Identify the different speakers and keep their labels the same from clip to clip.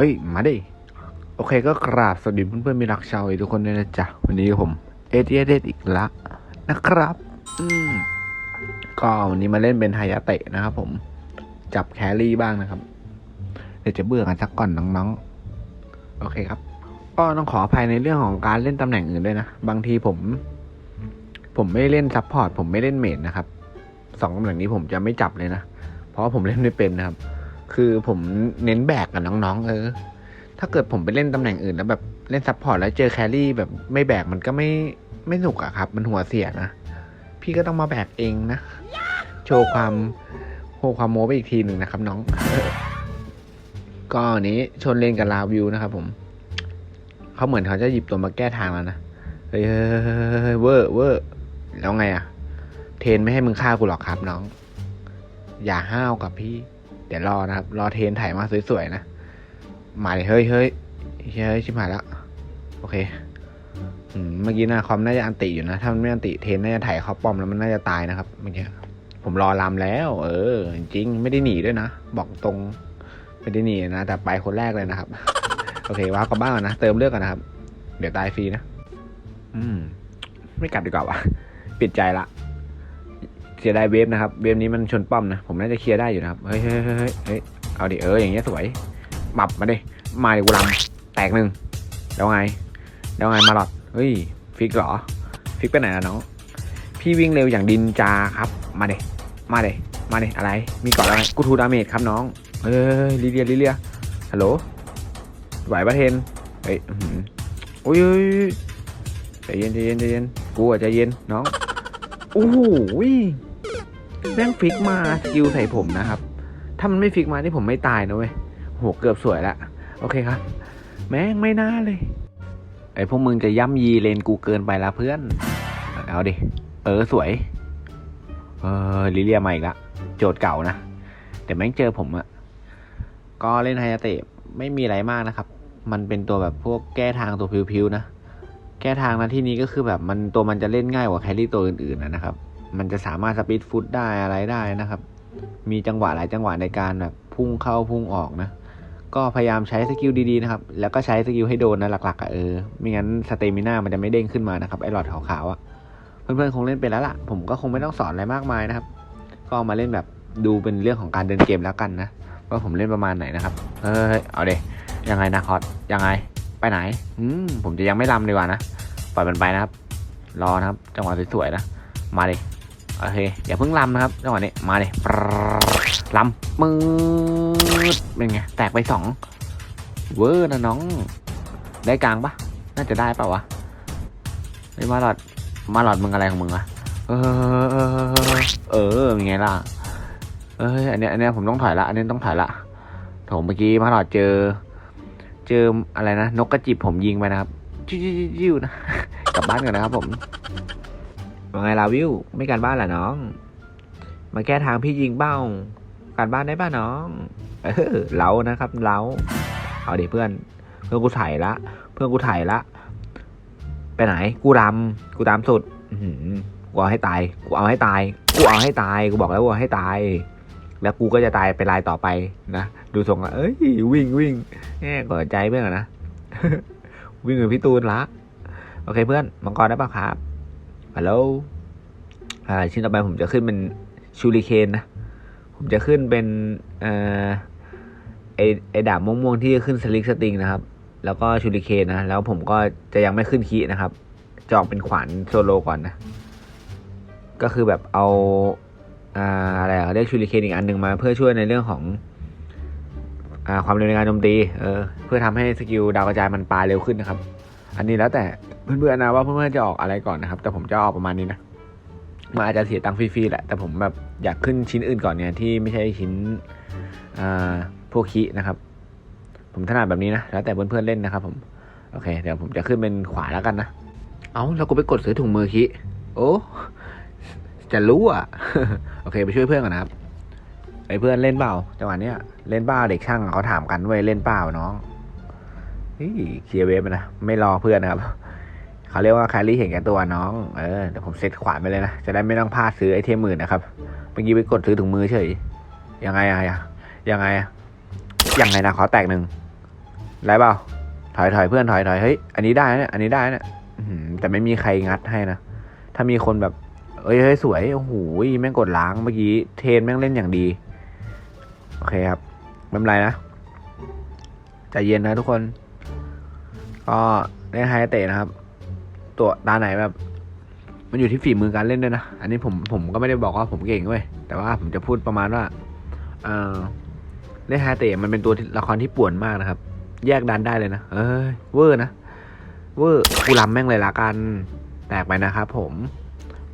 Speaker 1: เฮ้ย มาดิ โอเคก็กราบสวัสดีเพื่อนๆมีรักชาวไอทุกคนด้วยนะจ๊ะ วันนี้ผมเอเดเดอีกละนะครับ อืมก็วันนี้มาเล่นเป็นไฮยาเตะนะครับผม จับแครี่บ้างนะครับ เดี๋ยวจะเบื่อกันสักก่อนน้องๆ โอเคครับ ก็ต้องขออภัยในเรื่องของการเล่นตำแหน่งอื่นด้วยนะ บางทีผม ผมไม่เล่นซัพพอร์ตผมไม่เล่นเมดนะครับ สองตำแหน่งนี้ผมจะไม่จับเลยนะ เพราะผมเล่นไม่เป็นนะครับ คือผมเน้นแบกกับน้องๆ เออ ถ้าเกิดผมไปเล่นตำแหน่งอื่นแล้วแบบเล่นซัพพอร์ตแล้วเจอแครี่แบบไม่แบกมันก็ไม่ไม่สนุกอะครับ มันหัวเสียนะ พี่ก็ต้องมาแบกเองนะ โชว์ความโชว์ความโม้ไปอีกทีหนึ่งนะครับ น้อง ก็อันนี้ชนเลนกับลาวิวนะครับผม เขาเหมือนเขาจะหยิบตัวมาแก้ทางแล้วนะ เฮ้ยเวอร์เวอร์แล้วไงอะเทนไม่ให้มึงฆ่ากูหรอกครับน้อง อย่าห้าวกับพี่ เดี๋ยวรอนะครับ รอเทนถ่ายมาสวยๆนะมาเลยเฮ้ยเฮ้ยเฮ้ยชิบหายแล้วโอเคอืมเมื่อกี้นะคอมน่าจะอันติอยู่นะ ถ้ามันไม่อันติเทนน่าจะถ่ายเขาป้อมแล้วมันน่าจะตายนะครับเมื่อกี้ผมรอลำแล้ว เออ จริงไม่ได้หนีด้วยนะ บอกตรงไม่ได้หนีนะ แต่ไปคนแรกเลยนะครับ โอเคว้าวกลับบ้านก่อนนะ เติมเลือดก่อนนะครับ เดี๋ยวตายฟรีนะ อืม ไม่กลับดีกว่าวะปิดใจละ เสียดายเวฟนะครับ เวฟนี้มันชนป้อมนะ ผมน่าจะเคลียร์ได้อยู่นะครับ เฮ้ยเฮ้ยเฮ้ยเฮ้ยเอาดิเอออย่างเงี้ยสวยปรับมาดิ มาดิกูลำแตกหนึ่งแล้วไง แล้วไงมาหลอดเฮ้ยฟิกเหรอ ฟิกไปไหนล่ะน้อง พี่วิ่งเร็วอย่างดินจาครับ มาเดมาเดมาเดอะไร มีก่อนอะไร กูทูดาเมจครับน้อง เฮ้ยลิเลียลิเลียฮัลโหล ไหวปะเทน เฮ้ยอื้อหือโอ้ยใจเย็นใจเย็นใจเย็น กูอะใจเย็นน้อง โอ้โห แม่งฟิกมาสกิลใส่ผมนะครับ ถ้ามันไม่ฟิกมาที่ผมไม่ตายนะเว้ยโหเกือบสวยละ โอเคครับ แม่งไม่น่าเลย ไอพวกมึงจะย่ำยีเลนกูเกินไปละเพื่อน เอาดิ เออสวย เออลิเลียมาอีกละ โจทย์เก่านะ แต่แม่งเจอผมอะก็เล่นไฮยาเตะไม่มีอะไรมากนะครับ มันเป็นตัวแบบพวกแก้ทางตัวพิวๆนะ แก้ทางนะที่นี้ก็คือแบบมันตัวมันจะเล่นง่ายกว่าแครี่ตัวอื่นๆนะนะครับ มันจะสามารถสปีดฟุตได้อะไรได้นะครับ มีจังหวะหลายจังหวะในการแบบพุ่งเข้าพุ่งออกนะ ก็พยายามใช้สกิลดีๆนะครับ แล้วก็ใช้สกิลให้โดนนะหลักๆอะเออ ไม่งั้นสเตมิน่ามันจะไม่เด้งขึ้นมานะครับไอ้หลอดขาวๆอะเพื่อนๆคงเล่นเป็นแล้วล่ะ ผมก็คงไม่ต้องสอนอะไรมากมายนะครับ ก็เอามาเล่นแบบดูเป็นเรื่องของการเดินเกมแล้วกันนะว่าผมเล่นประมาณไหนนะครับเฮ้ย เอาเดยังไงนะคอสยังไง ไปไหน อืม ผมจะยังไม่ลำดีกว่านะ ปล่อยมันไปนะครับ รอนะครับ จังหวะสวยๆนะ มาเลย โอเคอย่าเพิ่งลำนะครับจังหวะนี้มาเลยลำมืดเป็นไงแตกไปสองเวอร์นะน้อง ได้กลางปะน่าจะได้ปะวะไอ้มาหลอดมาหลอดมึงอะไรของมึงอะเออเออเป็นไงล่ะเอ้ยอันเนี้ยอันเนี้ยผมต้องถอยละอันนี้ต้องถอยละโถเมื่อกี้มาหลอดเจอ เจออะไรนะนกกระจิบผมยิงไปนะครับจิ้วๆนะกลับบ้านก่อนนะครับผม ว่าไงลาวิวไม่การบ้านเหรอน้อง มาแก้ทางพี่ยิงเบ้า การบ้านได้ป่ะน้อง เออเล้านะครับเล้าเอาเดี๋ยวเพื่อน เพื่อนกูถ่ายละ เพื่อนกูถ่ายละ ไปไหน กูรำกูตามสุดกูเอาให้ตาย กูเอาให้ตาย กูเอาให้ตาย กูบอกแล้วว่าให้ตาย แล้วกูก็จะตายไปลายต่อไปนะ ดูทรงอะเอ้ยวิ่งวิ่งแง่กดใจเพื่อนก่อนนะ วิ่งเหมือนพี่ตูนละ โอเคเพื่อน มังกรได้ป่ะครับ ฮัลโหลอ่าชิ้นต่อไปผมจะขึ้นเป็นชูริเคนนะ ผมจะขึ้นเป็นเอ่อไอไอดาบม่วงๆที่จะขึ้นสลิกสติงนะครับ แล้วก็ชูริเคนนะ แล้วผมก็จะยังไม่ขึ้นคีนะครับ จออกเป็นขวานโซโลก่อนนะ ก็คือแบบเอาอ่าอะไรอะเรียกชูริเคนอีกอันหนึ่งมา เพื่อช่วยในเรื่องของอ่าความเร็วในการโจมตี เออ เพื่อทำให้สกิลดาวกระจายมันปลาเร็วขึ้นนะครับ อันนี้แล้วแต่ เพื่อนๆนะว่าเพื่อนๆจะออกอะไรก่อนนะครับ แต่ผมจะออกประมาณนี้นะมันอาจจะเสียตังค์ฟรีๆแหละ แต่ผมแบบอยากขึ้นชิ้นอื่นก่อนเนี่ยที่ไม่ใช่ชิ้นพวกคีนะครับ ผมถนัดแบบนี้นะ แล้วแต่เพื่อนๆเล่นนะครับ ผม โอเค เดี๋ยวผมจะขึ้นเป็นขวาแล้วกันนะ เอาแล้วกูไปกดซื้อถุงมือคีโอ้จะรู้อะ โอเค ไปช่วยเพื่อนก่อนนะครับไอ้เพื่อนเล่นเปล่าจังหวะเนี้ยเล่นเปล่าเด็กช่างเขาถามกันว้ยเล่นเปล่าน้องเฮ้ยเคลียร์เวฟไปนะไม่รอเพื่อนนะครับ เขาเรียกว่าแครี่เห็นแก่ตัวน้อง เออเดี๋ยวผมเซตขวานไปเลยนะ จะได้ไม่ต้องพลาดซื้อไอเทมหมื่นนะครับ เมื่อกี้ไปกดซื้อถุงมือเฉย ยังไงอะยังไงอะยังไงนะขอแตกหนึ่งไรเปล่า ถอยถอยเพื่อนถอยถอยเฮ้ย อันนี้ได้นะอันนี้ได้นะแต่ไม่มีใครงัดให้นะ ถ้ามีคนแบบ เอ้ยเฮ้ยสวย โอ้โห แม่งกดล้างเมื่อกี้ เทนแม่งเล่นอย่างดี โอเคครับไม่เป็นไรนะใจเย็นนะทุกคน ก็เล่นไฮเตะนะครับ ตัวตาไหนแบบ มันอยู่ที่ฝีมือการเล่นด้วยนะ อันนี้ผมผมก็ไม่ได้บอกว่าผมเก่งเว้ย แต่ว่าผมจะพูดประมาณว่า เออเล่นไฮเตะมันเป็นตัวละครที่ป่วนมากนะครับ แยกดันได้เลยนะ เอ้ยเวอร์นะ เวอร์กูรำแม่งเลยละกัน แตกไปนะครับผม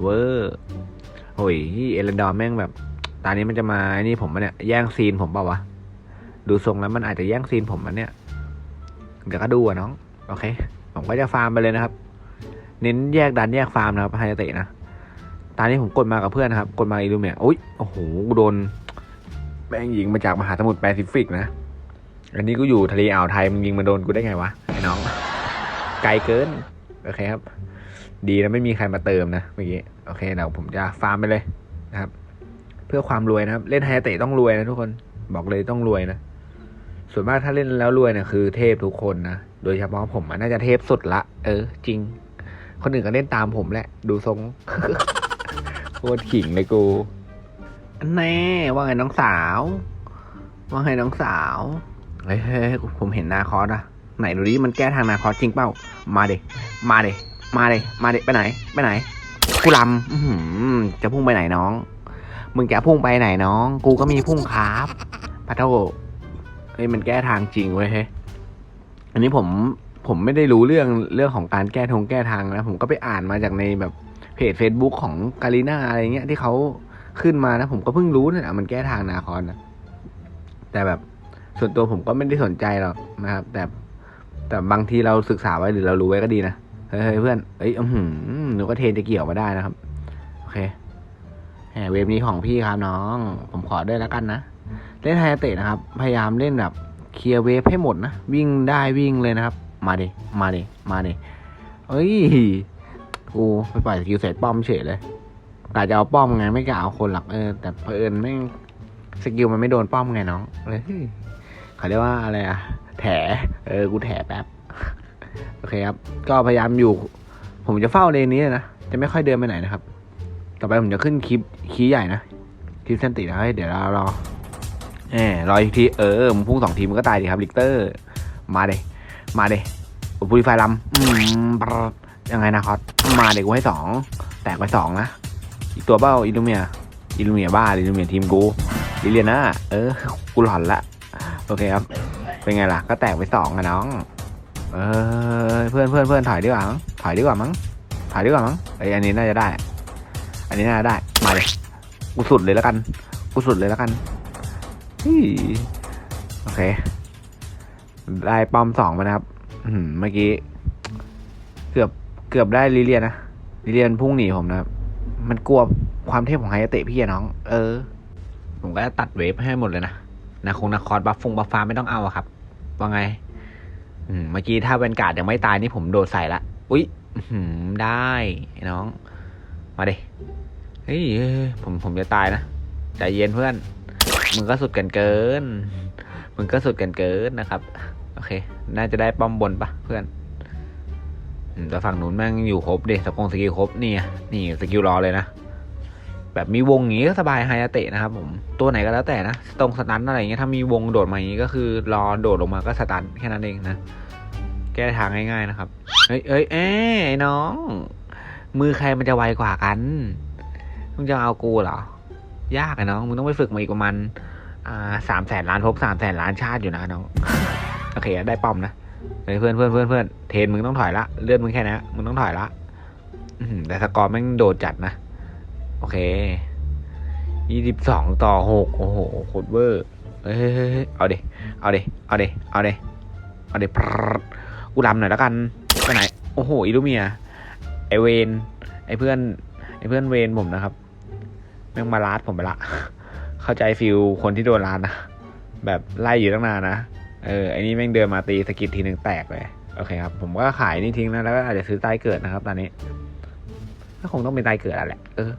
Speaker 1: เวอร์โอ้ยเอเลนดอร์แม่งแบบ ตอนนี้มันจะมาไอ้นี่ผมปะเนี่ยแย่งซีนผมเปล่าวะ ดูทรงแล้วมันอาจจะแย่งซีนผมมันเนี่ย เดี๋ยวก็ดูอะน้อง โอเค ผมก็จะฟาร์มไปเลยนะครับ เน้นแยกดันแยกฟาร์มนะครับไฮเตะนะตอนนี้ผมกดมากับเพื่อนนะครับ กดมาอีลูเมียอุ้ยโอ้โหกูโดนแม่งยิงมาจากมหาสมุทรแปซิฟิกนะ อันนี้กูอยู่ทะเลอ่าวไทยมึงยิงมาโดนกูได้ไงวะไอ้น้อง ไกลเกิน โอเคครับ ดีนะไม่มีใครมาเติมนะเมื่อกี้ โอเคเดี๋ยวผมจะฟาร์มไปเลยนะครับ เพื่อความรวยนะครับ เล่นไฮเตะต้องรวยนะทุกคน บอกเลยต้องรวยนะ ส่วนมากถ้าเล่นแล้วรวยเนี่ยคือเทพทุกคนนะ โดยเฉพาะผมน่าจะเทพสุดละ เออ จริง คนอื่นก็เล่นตามผมแหละ ดูทรงโคตรขิงเลยกูแน่ว่าไงน้องสาว ว่าไงน้องสาวเฮ้ยผมเห็นนาคอสอะไหนดูดิมันแก้ทางนาคอสจริงเปล่า มาเดมาเดมาเดมาเดไปไหน ไปไหน กูลำจะพุ่งไปไหนน้อง มึงจะพุ่งไปไหนน้อง กูก็มีพุ่งครับปะโทเฮ้ยมันแก้ทางจริงเว้ยเฮ้ยอันนี้ผม ผมไม่ได้รู้เรื่องเรื่องของการแก้ทงแก้ทางนะผมก็ไปอ่านมาจากในแบบเพจ Facebook ของกาลิน่าอะไรเงี้ยที่เขาขึ้นมานะ ผมก็เพิ่งรู้นี่ยมันแก้ทางนาคอนนะแต่แบบส่วนตัวผมก็ไม่ได้สนใจหรอกนะครับ แต่แต่บางทีเราศึกษาไว้หรือเรารู้ไว้ก็ดีนะเฮ้ยเพื่อนเอ้ยอือหือหนูก็เทนจะเกี่ยวมาได้นะครับโอเคแหมเวฟนี้ของพี่ครับน้อง ผมขอด้วยแล้วกันนะเล่นไฮเตะนะครับ พยายามเล่นแบบเคลียร์เวฟให้หมดนะวิ่งได้วิ่งเลยนะครับ มาดิ มาดิ มาดิ เอ้ย กูไปปล่อยสกิลเสร็จป้อมเฉยเลยกะจะเอาป้อมไงไม่กะเอาคนหลักเออ แต่เผอิญไม่สกิลมันไม่โดนป้อมไงน้องเลยเขาเรียกว่าอะไรอะแถเออ กูแถแป๊บ โอเคครับ ก็พยายามอยู่ ผมจะเฝ้าเลนนี้นะ จะไม่ค่อยเดินไปไหนนะครับ ต่อไปผมจะขึ้นคลิปคีใหญ่นะ คลิปเซนตินะเฮ้ยเดี๋ยวเรารอแหมรออีกที เออมึงพุ่งสองทีมันก็ตายดีครับลิกเตอร์ มาเด มาเดอุปุริไฟลำอืมยังไงนะคอสมาเด็กกูให้สอง แตกไปสองนะ อีกตัวเบ้าอิลูเมีย อิลูเมียบ้า อิลูเมียทีมกูลิเลียนาเออ กูหลอนละ โอเคครับ เป็นไงล่ะ ก็แตกไปสองอะน้อง เออ เพื่อนเพื่อนเพื่อนถอยดีกว่ามั้ง ถอยดีกว่ามั้ง ถอยดีกว่ามั้งไออันนี้น่าจะได้ อันนี้น่าจะได้ มาเลย กูสุดเลยแล้วกัน กูสุดเลยแล้วกันฮี่โอเค ได้ปอมสองมานะครับอืมเมื่อกี้ เกือบเกือบได้ลิเลียนนะลิเลียนพุ่งหนีผมนะครับ มันกลัวความเทพของไฮเตะพี่น้อง เออ ผมก็ตัดเวฟให้หมดเลยนะนาคงนาคอร์ดบัฟฟงบัฟฟ้าไม่ต้องเอาอะครับ ว่าไง อืมเมื่อกี้ถ้าเวนการ์ดยังไม่ตายนี่ผมโดดใส่ละ อุ๊ยหือได้น้อง มาดิเฮ้ยผมผมจะตายนะใจเย็นเพื่อน มึงก็สุดกันเกิน มึงก็สุดกันเกินนะครับ โอเค น่าจะได้ป้อมบนปะเพื่อนแต่ฝั่งนู้นแม่งอยู่ครบดิสกงสกิลครบนี่นี่สกิลรอเลยนะแบบมีวงอย่างงี้ก็สบายไฮยาเตะนะครับผมตัวไหนก็แล้วแต่นะตรงสตันอะไรเงี้ยถ้ามีวงโดดมาอย่างงี้ก็คือรอโดดลงมาก็สตันแค่นั้นเองนะแก้ทางง่ายๆนะครับเอ้ยเอ้ยเอ้ยไอ้น้อง มือใครมันจะไวกว่ากันมึงจะเอากูเหรอยากอะน้องมึงต้องไปฝึกมาอีกประมาณอ่าสามแสนล้านภพสามแสนล้านชาติอยู่นะน้อง โอเคได้ป้อมนะเฮ้เพื่อนเพื่อนเพื่อนเพื่อนเทนมึงต้องถอยละเลือดมึงแค่นี้มึงต้องถอยละแต่สกอร์แม่งโดดจัดนะ โอเคยี่สิบสองต่อหกโอ้โหโคตรเวอร์เฮ้ยเฮ้ยเฮ้ยเฮ้ยเอาดิเอาดิเอาดิเอาดิเอาดิปรึ๊ดกูรำหน่อยแล้วกันไปไหนโอ้โหอิลูเมียไอเวนไอเพื่อนไอเพื่อนเวนผมนะครับแม่งมาลาดผมไปละ เข้าใจฟิลคนที่โดนลาดนะแบบไล่อยู่ตั้งนานนะ เออไอนี่แม่งเดินมาตีสกิดทีหนึ่งแตกเลย โอเคครับ ผมก็ขายนี่ทิ้งนะ แล้วก็อาจจะซื้อใต้เกิดนะครับ ตอนนี้ ก็คงต้องเป็นใต้เกิดแล้วแหละ เออ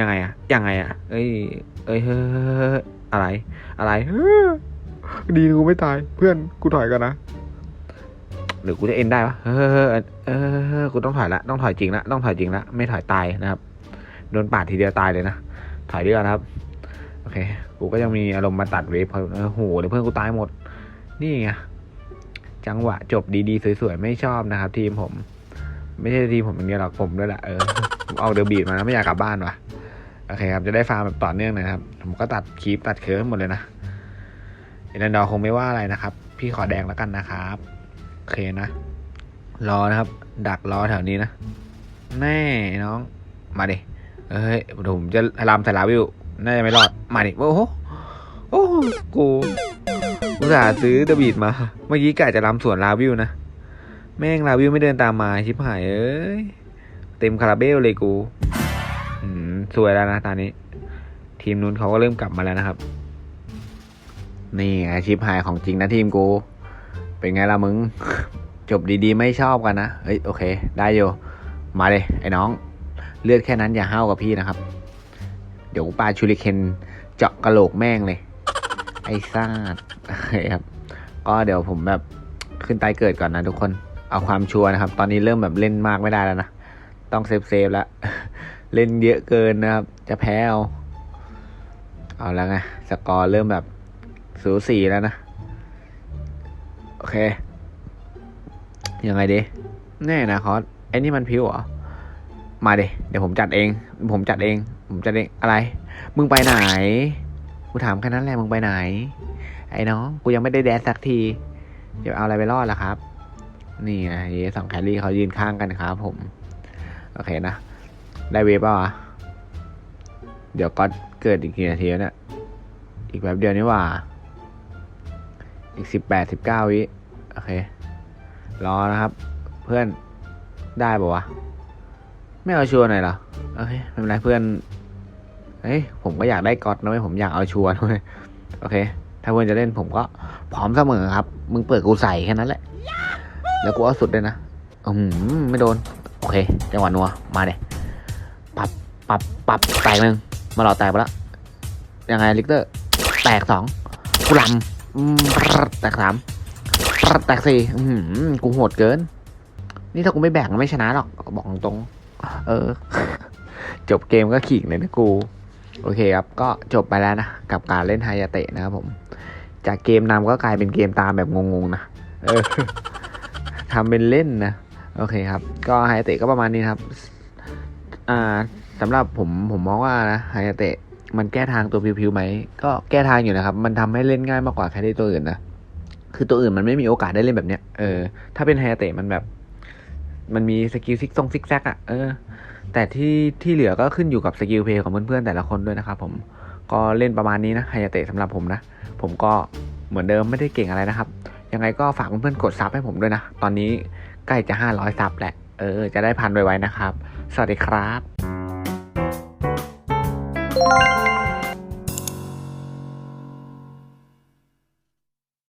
Speaker 1: ยังไงอะยังไงอะเอ้ย เอ้ย เฮ้ยอะไร อะไรเฮ้ยดีกูไม่ตาย เพื่อน กูถอยกันนะ หรือกูจะเอ็นได้ปะเออ เออ กูต้องถอยละ ต้องถอยจริงละ ต้องถอยจริงละ ไม่ถอยตายนะครับ โดนปาดทีเดียวตายเลยนะ ถอยดีกว่านะครับ โอเค กูก็ยังมีอารมณ์มาตัดเวฟพราะโอ้โหเดี๋ยวเพื่อนกูตายหมด นี่ไงจังหวะจบดีๆ สวยๆ ไม่ชอบนะครับ ทีมผม ไม่ใช่ทีมผมอย่างเดียวหรอกผมด้วยแหละเออเอาเดอะบีดมาแล้วไม่อยากกลับบ้านว่ะโอเคครับ จะได้ฟาร์มแบบต่อเนื่องนะครับ ผมก็ตัดคลิปตัดเคิร์ฟหมดเลยนะเอ็นดอร์คงไม่ว่าอะไรนะครับ พี่ขอแดงแล้วกันนะครับโอเคนะ รอนะครับ ดักรอแถวนี้นะ แน่น้อง มาดิเอ้ยผมจะรำใส่ลาวิว น่าจะไม่รอด มาดิ โอ้โห โอ้โหกู อุตส่าห์ซื้อเดอะบีดมา เมื่อกี้กะจะรำสวนลาวิวนะ แม่งลาวิวไม่เดินตามมาชิบหายเอ้ย เต็มคาราเบลเลยกูอืมสวยแล้วนะตอนนี้ ทีมนู้นเขาก็เริ่มกลับมาแล้วนะครับ นี่ไงชิปหายของจริงนะทีมกู เป็นไงล่ะมึง จบดีๆ ไม่ชอบกันนะ เฮ้ยโอเค ได้อยู่มาเลยไอ้น้อง เลือดแค่นั้นอย่าห้าวกับพี่นะครับ เดี๋ยวกูปาชูริเคนเจาะกระโหลกแม่งเลย ไอ้ซาด โอเคครับ ก็เดี๋ยวผมแบบขึ้นไตเกิดก่อนนะทุกคน เอาความชัวร์นะครับ ตอนนี้เริ่มแบบเล่นมากไม่ได้แล้วนะ ต้องเซฟเซฟแล้ว เล่นเยอะเกินนะครับ จะแพ้เอา เอาแล้วไง สกอร์เริ่มแบบสูสีแล้วนะ โอเค ยังไงดี แน่นะคอสไอ้นี่มันพิวเหรอ มาดิเดี๋ยวผมจัดเอง ผมจัดเอง ผมจัดเอง อะไร มึงไปไหน กูถามแค่นั้นแหละ มึงไปไหน ไอ้น้องกูยังไม่ได้แดนสักทีจะเอาอะไรไปรอดล่ะครับ นี่ไงสองแคลรี่เขายืนข้างกันครับผม โอเคนะ ได้เวฟป่าวะเดี๋ยวก็เกิดอีกกี่นาทีเนี่ย อีกแบบเดียวนี่ว่า อีกสิบแปดสิบเก้าวิ โอเค รอนะครับ เพื่อนได้ปะวะ ไม่เอาชัวร์หน่อยเหรอ โอเค ไม่เป็นไรเพื่อน เฮ้ย ผมก็อยากได้ก๊อตนะเว้ยผมอยากเอาชัวร์นะเว้ย โอเค ถ้าเพื่อนจะเล่นผมก็พร้อมเสมอครับ มึงเปิดกูใส่แค่นั้นแหละ แล้วกูเอาสุดเลยนะอืมไม่โดน โอเค จังหวะนัว มาเดยปับปับปับแตกหนึ่งมาหลอดแตกไปแล้ว ยังไงลิกเตอร์ แตกสองกูลำแตกสามแตกสี่อืมกูโหดเกิน นี่ถ้ากูไม่แบ่งไม่ชนะหรอก บอกตรง เออ จบเกมก็ขิงเลยนะกู โอเคครับ ก็จบไปแล้วนะ กับการเล่นไฮยาเตะนะครับผม จากเกมนำก็กลายเป็นเกมตามแบบงงๆนะ เออทำเป็นเล่นนะ โอเคครับ ก็ไฮยาเตะก็ประมาณนี้ครับ อ่าสำหรับผมผมมองว่านะไฮยาเตะมันแก้ทางตัวพิวๆไหม ก็แก้ทางอยู่นะครับ มันทำให้เล่นง่ายมากกว่าแค่ได้ตัวอื่นนะ คือตัวอื่นมันไม่มีโอกาสได้เล่นแบบเนี้ย เออ ถ้าเป็นไฮยาเตะมันแบบ มันมีสกิลซิกซงซิกแซกอะเออ แต่ที่ที่เหลือก็ขึ้นอยู่กับสกิลเพลย์ของเพื่อนๆแต่ละคนด้วยนะครับผมก็เล่นประมาณนี้นะไฮยาเตะสำหรับผมนะ ผมก็เหมือนเดิมไม่ได้เก่งอะไรนะครับ ยังไงก็ฝากเพื่อนๆกดซับให้ผมด้วยนะ ตอนนี้ใกล้จะ 500 ซับแหละ เออ จะได้พันไวๆนะครับ สวัสดีครับ